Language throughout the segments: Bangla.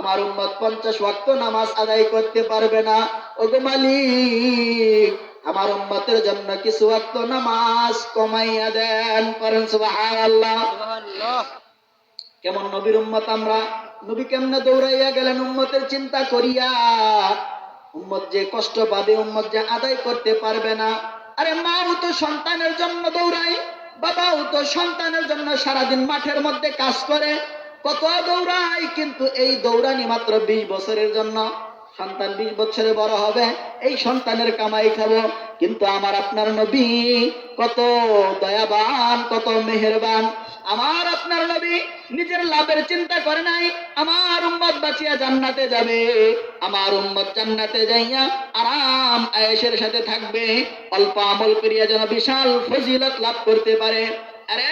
আমার উম্মত পঞ্চাশ ওয়াক্ত নামাজ আদায় করতে পারবে না। ওগো মালিক আমার উম্মতের জন্য কিছু ওয়াক্ত নামাজ কমাইয়া দেন। করেন সুবহানাল্লাহ। কেমন নবীর উম্মত আমরা? নবী কেমনে দৌড়াইয়া গেলেন? উম্মতের চিন্তা করিয়া। উম্মত যে কষ্ট পাবে উম্মত যে আদায় করতে পারবে না। আরে মাও তো সন্তানের জন্য দৌড়ায় বাবাও তো সন্তানের জন্য সারাদিন মাঠের মধ্যে কাজ করে। কত দৌড়ায় কিন্তু এই দৌড়ানি মাত্র বিশ বছরের জন্য। সন্তান বিশ বছরে বড় হবে, এই সন্তানের কামাই খাব। কিন্তু আমার আপনার নবী কত দয়াবান, কত মেহেরবান। আমার আপনার নবী নিজের লাভের চিন্তা করে নাই, আমার উম্মত বাঁচিয়া জান্নাতে যাবে। আমার উম্মত জান্নাতে যাইয়া আরাম আয়েশের সাথে থাকবে। অল্প আমল করিয়া যেন বিশাল ফজিলত লাভ করতে পারে। আরে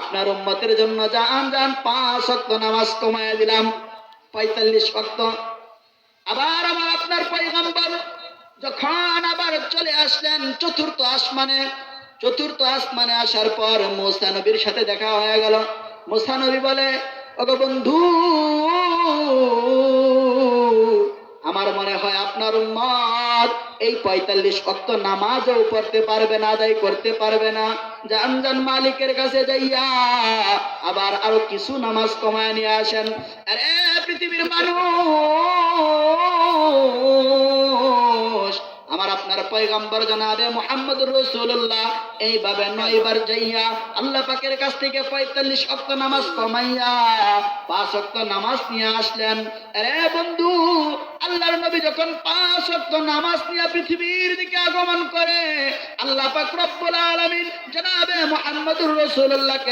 আপনার উম্মতের জন্য পাঁচ ওয়াক্ত নামাজ কমায়া দিলাম, পঁয়তাল্লিশ ওয়াক্ত। আবার আমার আপনার পয়গম্বর যখন আবার চলে আসলেন চতুর্থ আসমানে চতুর্থ আসমানে আসার পর মুসা নবীর সাথে দেখা হয়ে গেল। মুসা নবী বলে বন্ধু, আমার মনে হয় আপনার উম্মত এই পঁয়তাল্লিশ অক্ত নামাজও পড়তে পারবে না, আদায় করতে পারবে না। জান জান মালিকের কাছে যাইয়া আবার আরও কিছু নামাজ কমায় নিয়ে আসেন। আরে, পৃথিবীর মানুষ! পয়গম্বর জনাবে মোহাম্মদুর রসুল্লাহ এইভাবে নয়বার যাইয়া আল্লাহ পাকের কাছ থেকে পঁয়তাল্লিশ অক্ত নামাজ কমাইয়া পাঁচ অক্ত নামাজ নিয়ে আসলেন। আরে বন্ধু, আল্লাহর নবী যখন পাঁচ অক্ত নামাজ নিয়ে পৃথিবীর দিকে আগমন করে, আল্লাহ পাক রব্বুল আলামিন জনাবে মোহাম্মদুর রসুল্লাহকে